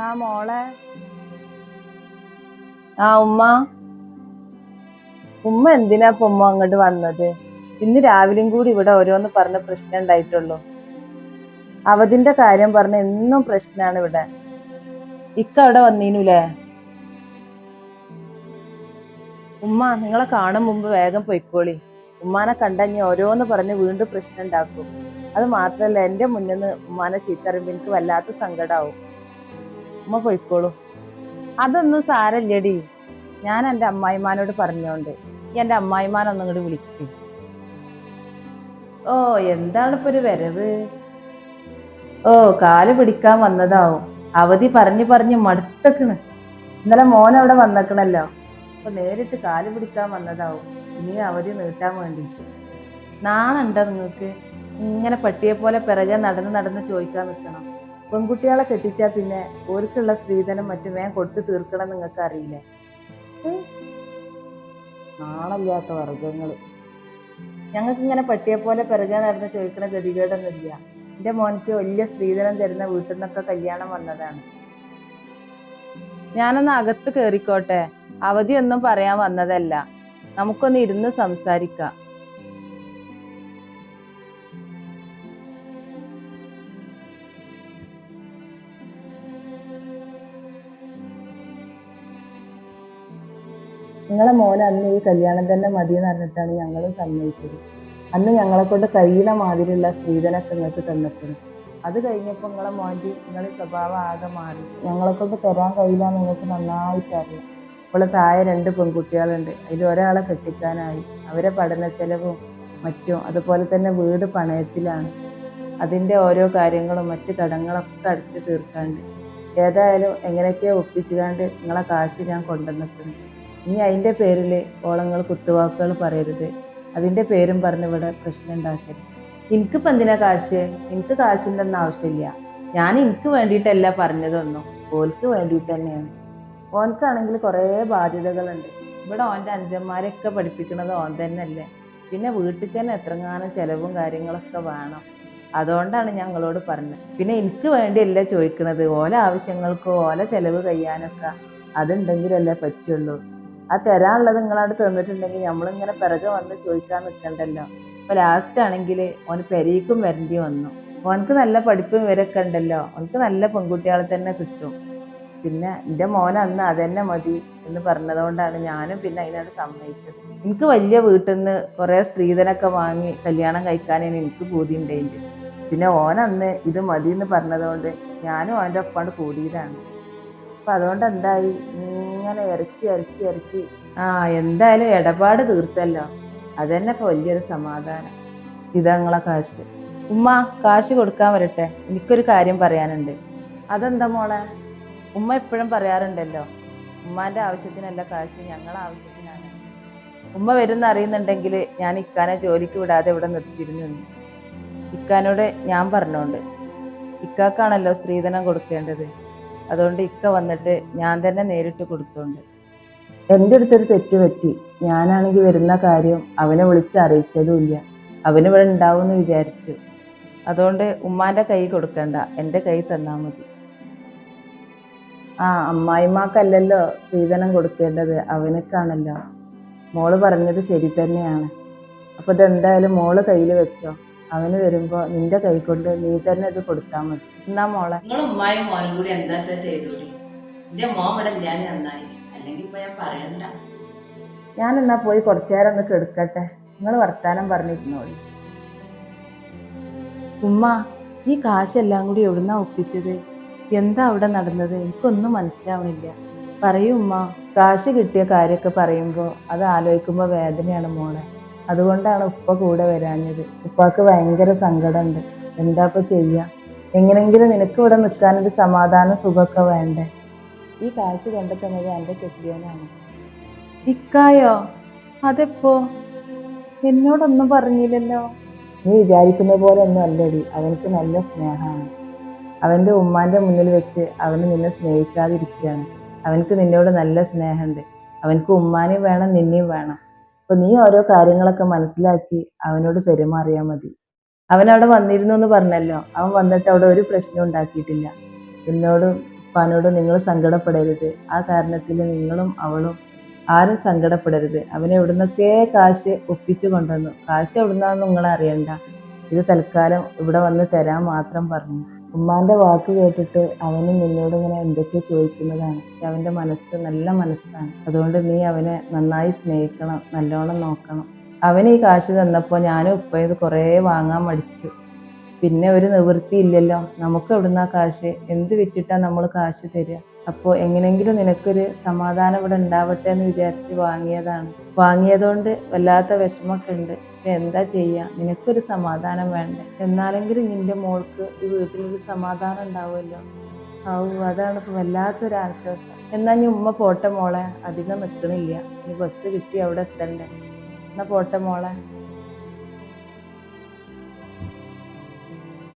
ആ മോളെ. ആ ഉമ്മ. ഉമ്മ എന്തിനാ ഇപ്പൊ ഉമ്മ അങ്ങോട്ട് വന്നത്? ഇന്ന് രാവിലെയും കൂടി ഇവിടെ ഓരോന്ന് പറഞ്ഞ പ്രശ്നം ഉണ്ടായിട്ടുള്ളൂ. അവതിന്റെ കാര്യം പറഞ്ഞ എന്നും പ്രശ്നമാണ് ഇവിടെ. ഇക്ക അവിടെ വന്നീനുലേ? ഉമ്മ നിങ്ങളെ കാണും മുമ്പ് വേഗം പൊയ്ക്കോളി. ഉമ്മാനെ കണ്ടഞ്ഞ് ഓരോന്ന് പറഞ്ഞ് വീണ്ടും പ്രശ്നം ഉണ്ടാക്കും. അത് മാത്രല്ല എന്റെ മുന്നിൽ നിന്ന് ഉമ്മാനെ ചീത്തറിയുമ്പോ എനിക്ക് വല്ലാത്ത സങ്കടാവും. ഉമ്മ പൊയ്ക്കോളൂ. അതൊന്നും സാരല്ലേടി. ഞാൻ എന്റെ അമ്മായിമാനോട് പറഞ്ഞോണ്ട് എന്റെ അമ്മായിമാനൊന്നും ഇങ്ങോട്ട് വിളിക്കും. ഓ എന്താണ് ഇപ്പൊ ഒരു വരവ്? ഓ കാൽ പിടിക്കാൻ വന്നതാവും. അവധി പറഞ്ഞു പറഞ്ഞ് മടുത്തക്കണ്. ഇന്നലെ മോൻ അവിടെ വന്നേക്കണല്ലോ. അപ്പൊ നേരിട്ട് കാൽ പിടിക്കാൻ വന്നതാവും. ഇനി അവധി നീട്ടാൻ വേണ്ടിയിട്ട് നാണുണ്ടോ നിങ്ങൾക്ക്? ഇങ്ങനെ പട്ടിയെ പോലെ പിറകെ നടന്ന് നടന്ന് ചോദിക്കാൻ നിൽക്കണം. പെൺകുട്ടികളെ കെട്ടിച്ചാൽ പിന്നെ ഓർക്കുള്ള സ്ത്രീധനം മറ്റു വേഗം കൊടുത്തു തീർക്കണം നിങ്ങൾക്ക് അറിയില്ലേ നാളല്ലാത്ത വർഗങ്ങൾ ഞങ്ങൾക്ക് ഇങ്ങനെ പട്ടിയെ പോലെ പിറകെ നടന്ന് ചോദിക്കണ ഗതികേടൊന്നുമില്ല. എന്റെ മോനിക്ക് വലിയ സ്ത്രീധനം തരുന്ന വീട്ടിൽ നിന്നൊക്കെ കല്യാണം വന്നതാണ്. ഞാനൊന്ന് അകത്ത് കേറിക്കോട്ടെ. അവധിയൊന്നും പറയാൻ വന്നതല്ല. നമുക്കൊന്ന് ഇരുന്ന് സംസാരിക്കാം. നിങ്ങളെ മോൻ അന്ന് ഈ കല്യാണം തന്നെ മതി എന്ന് പറഞ്ഞിട്ടാണ് ഞങ്ങളും സമ്മതിച്ചത്. അന്ന് ഞങ്ങളെ കൊണ്ട് കഴിയുന്ന മാതിരിയുള്ള സ്ത്രീധനൊക്കെ നിങ്ങൾക്ക് തന്നിട്ടുണ്ട്. അത് കഴിഞ്ഞപ്പോൾ നിങ്ങളെ മോന്റെ നിങ്ങളെ സ്വഭാവം ആകെ മാറി. ഞങ്ങളെ കൊണ്ട് തരാൻ കഴിയില്ല നിങ്ങൾക്ക് നന്നായിട്ട് അറിയാം. ഇപ്പോൾ താഴെ രണ്ട് പെൺകുട്ടികളുണ്ട്. അതിൽ ഒരാളെ കെട്ടിക്കാനായി. അവരെ പഠന ചെലവും മറ്റും അതുപോലെ തന്നെ വീട് പണയത്തിലാണ്. അതിന്റെ ഓരോ കാര്യങ്ങളും മറ്റ് കടങ്ങളൊക്കെ അടച്ചു തീർക്കാണ്ട്. ഏതായാലും എങ്ങനെയൊക്കെയോ ഒപ്പിച്ചുകാണ്ട് നിങ്ങളെ കാശ് ഞാൻ കൊണ്ടുവന്നിട്ടുണ്ട്. ഇനി അതിന്റെ പേരിൽ ഓളങ്ങൾ കുത്തുവാക്കുകൾ പറയരുത്. അതിന്റെ പേരും പറഞ്ഞ് ഇവിടെ പ്രശ്നം ഉണ്ടാക്കരുത്. എനിക്കിപ്പോൾ എന്തിനാ കാശ്? എനിക്ക് കാശിന്റെ ആവശ്യമില്ല. ഞാൻ എനിക്ക് വേണ്ടിയിട്ടല്ല പറഞ്ഞതൊന്നും. ഓൽക്ക് വേണ്ടിയിട്ട് തന്നെയാണ്. ഓൻക്കാണെങ്കിൽ കുറേ ബാധ്യതകളുണ്ട്. ഇവിടെ ഓന്റെ അഞ്ചന്മാരെയൊക്കെ പഠിപ്പിക്കുന്നത് ഓൻ തന്നെയല്ലേ. പിന്നെ വീട്ടിൽ തന്നെ എത്രങ്ങാനും ചിലവും കാര്യങ്ങളൊക്കെ വേണം. അതുകൊണ്ടാണ് ഞങ്ങളോട് പറഞ്ഞത്. പിന്നെ എനിക്ക് വേണ്ടിയല്ല ചോദിക്കുന്നത് ഓല ആവശ്യങ്ങൾക്കോ ഓല ചിലവ് കഴിയാനൊക്കെ അതുണ്ടെങ്കിലല്ലേ പറ്റുള്ളൂ. ആ തരാനുള്ളത് നിങ്ങളവിടെ തന്നിട്ടുണ്ടെങ്കിൽ നമ്മളിങ്ങനെ പിറകെ വന്ന് ചോദിക്കാൻ നിൽക്കണ്ടല്ലോ. ഇപ്പൊ ലാസ്റ്റ് ആണെങ്കിൽ ഓന് പെരീക്കും വരേണ്ടി വന്നു. ഓനക്ക് നല്ല പഠിപ്പും ഇവരൊക്കെ ഉണ്ടല്ലോ. ഓനക്ക് നല്ല പെൺകുട്ടികളെ തന്നെ കിട്ടും. പിന്നെ എന്റെ മോൻ അന്ന് അതന്നെ മതി എന്ന് പറഞ്ഞതുകൊണ്ടാണ് ഞാനും പിന്നെ അതിനോട് സമ്മതിച്ചത്. എനിക്ക് വലിയ വീട്ടിൽ നിന്ന് കുറേ സ്ത്രീധനൊക്കെ വാങ്ങി കല്യാണം കഴിക്കാനാണ് എനിക്ക് പൂതി പിന്നെ ഓൻ അന്ന് ഇത് മതി എന്ന് പറഞ്ഞതുകൊണ്ട് ഞാനും അവന്റെ ഒപ്പാണ്ട് കൂടിയതാണ്. അപ്പൊ അതുകൊണ്ട് എന്തായി ഇങ്ങനെ ഇറക്കി ഇറക്കി ഇറക്കി ആ എന്തായാലും ഇടപാട് തീർത്തല്ലോ. അതന്നെ ഇപ്പൊ വലിയൊരു സമാധാനം. ഇതങ്ങളെ കാശ്. ഉമ്മ കാശ് കൊടുക്കാൻ വരട്ടെ. എനിക്കൊരു കാര്യം പറയാനുണ്ട്. അതെന്താ മോളെ? ഉമ്മ എപ്പോഴും പറയാറുണ്ടല്ലോ ഉമ്മാന്റെ ആവശ്യത്തിനല്ല കാശ് ഞങ്ങളെ ആവശ്യത്തിനാണ്. ഉമ്മ വരുന്ന അറിയുന്നുണ്ടെങ്കിൽ ഞാൻ ഇക്കാനെ ജോലിക്ക് വിടാതെ ഇവിടെ നിർത്തിയിരുന്നു ഇക്കാനോട് ഞാൻ പറഞ്ഞോണ്ട് ഇക്കാക്കാണല്ലോ സ്ത്രീധനം കൊടുക്കേണ്ടത്. അതുകൊണ്ട് ഇക്ക വന്നിട്ട് ഞാൻ തന്നെ നേരിട്ട് കൊടുത്തോണ്ട് എന്റെ അടുത്തൊരു തെറ്റ് പറ്റി. ഞാനാണെങ്കിൽ വരുന്ന കാര്യം അവനെ വിളിച്ച് അറിയിച്ചതുമില്ല. അവന് ഇവിടെ ഉണ്ടാവും എന്ന് വിചാരിച്ചു. അതുകൊണ്ട് ഉമ്മാന്റെ കൈ കൊടുക്കണ്ട. എന്റെ കൈ തന്നാൽ മതി. ആ അമ്മായിമാക്കല്ലല്ലോ സ്ത്രീധനം കൊടുക്കേണ്ടത്. അവനക്കാണല്ലോ. മോൾ പറഞ്ഞത് ശരി തന്നെയാണ്. അപ്പൊ ഇതെന്തായാലും മോൾ കയ്യിൽ വെച്ചോ? അവന് വരുമ്പോ നിന്റെ കൈ കൊണ്ട് നീ തന്നെ ഇത് കൊടുത്താൽ മതി. എന്നാ മോളെ? നിങ്ങൾ ഉമ്മായും മോനും കൂടി എന്താ വെച്ചാൽ ചെയ്തോളി എന്റെ മോൻ ഇവിടെ ഞാൻ നന്നായി. അല്ലെങ്കിൽ ഇപ്പൊ ഞാൻ പറയണ്ട. ഞാൻ എന്നാ പോയി കുറച്ചേരം ഒന്ന് കെടുക്കട്ടെ? നിങ്ങൾ വർത്താനം പറഞ്ഞിരുന്നോളി. ഉമ്മ ഈ കാശെല്ലാം കൂടി എവിടുന്നാ ഒപ്പിച്ചത്? എന്താ അവിടെ നടന്നത്? എനിക്കൊന്നും മനസ്സിലാവണില്ല. പറയൂ ഉമ്മ കാശ് കിട്ടിയ കാര്യമൊക്കെ പറയുമ്പോ അത് ആലോചിക്കുമ്പോൾ വേദനയാണ് മോളെ. അതുകൊണ്ടാണ് ഉപ്പ കൂടെ വരാഞ്ഞത്. ഉപ്പാക്ക് ഭയങ്കര സങ്കടമുണ്ട്. എന്താ ഇപ്പൊ ചെയ്യാ? എങ്ങനെങ്കിലും നിനക്ക് ഇവിടെ നിൽക്കാനൊരു സമാധാന സുഖമൊക്കെ വേണ്ടേ? ഈ കാഴ്ച കണ്ടെത്തുന്നത് എന്റെ കെട്ടിയോനാണ്. ഇക്കായോ? അതെപ്പോ? എന്നോടൊന്നും പറഞ്ഞില്ലല്ലോ. നീ വിചാരിക്കുന്ന പോലെ ഒന്നും അല്ലടി. അവനക്ക് നല്ല സ്നേഹമാണ്. അവന്റെ ഉമ്മാന്റെ മുന്നിൽ വെച്ച് അവന് നിന്നെ സ്നേഹിക്കാതിരിക്കുകയാണ്. അവനക്ക് നിന്നോട് നല്ല സ്നേഹമുണ്ട്. അവനക്ക് ഉമ്മാനെയും വേണം നിന്നെയും വേണം. അപ്പൊ നീ ഓരോ കാര്യങ്ങളൊക്കെ മനസ്സിലാക്കി അവനോട് പെരുമാറിയാൽ മതി. അവൻ അവിടെ വന്നിരുന്നു എന്ന് പറഞ്ഞല്ലോ. അവൻ വന്നിട്ട് അവിടെ ഒരു പ്രശ്നം ഉണ്ടാക്കിയിട്ടില്ല. എന്നോടും ഉപ്പാനോട് നിങ്ങൾ സങ്കടപ്പെടരുത്. ആ കാരണത്തിൽ നിങ്ങളും അവളും ആരും സങ്കടപ്പെടരുത്. അവനെ എവിടുന്നൊക്കെ കാശ് ഒപ്പിച്ചു കൊണ്ടുവന്നു. കാശ് എവിടുന്നാന്ന് നിങ്ങൾ അറിയണ്ട ഇത് തൽക്കാലം ഇവിടെ വന്ന് തരാൻ മാത്രം പറഞ്ഞു. ഉമ്മാന്റെ വാക്ക് കേട്ടിട്ട് അവനും നിന്നോട് ഇങ്ങനെ എന്തൊക്കെ ചോദിക്കുന്നതാണ്. പക്ഷെ അവന്റെ മനസ്സ് നല്ല മനസ്സാണ്. അതുകൊണ്ട് നീ അവനെ നന്നായി സ്നേഹിക്കണം നല്ലോണം നോക്കണം. അവൻ ഈ കാശ് തന്നപ്പോൾ ഞാനും ഉപ്പയത് കുറേ വാങ്ങാൻ മടിച്ചു. പിന്നെ ഒരു നിവൃത്തി ഇല്ലല്ലോ. നമുക്ക് എവിടുന്നാ കാശ്? എന്ത് വിറ്റിട്ടാ നമ്മൾ കാശ് തരിക? അപ്പോൾ എങ്ങനെങ്കിലും നിനക്കൊരു സമാധാനം ഇവിടെ ഉണ്ടാവട്ടെ എന്ന് വിചാരിച്ച് വാങ്ങിയതാണ്. വാങ്ങിയതുകൊണ്ട് വല്ലാത്ത വിഷമമൊക്കെ ഉണ്ട്. പക്ഷെ എന്താ ചെയ്യാ? നിനക്കൊരു സമാധാനം വേണ്ടേ? എന്നാലെങ്കിലും നിന്റെ മോൾക്ക് ഈ വീട്ടിലൊരു സമാധാനം ഉണ്ടാവുമല്ലോ. ആവും അതാണ് ഇപ്പൊ വല്ലാത്തൊരു ആശ്വാസം. എന്നാ നീ ഉമ്മ പോട്ടെ മോളെ? അധികം നിൽക്കണില്ല ഇനി ബസ് കിട്ടി അവിടെ എത്തണ്ടേ? എന്നാ പോട്ടെ മോളെ?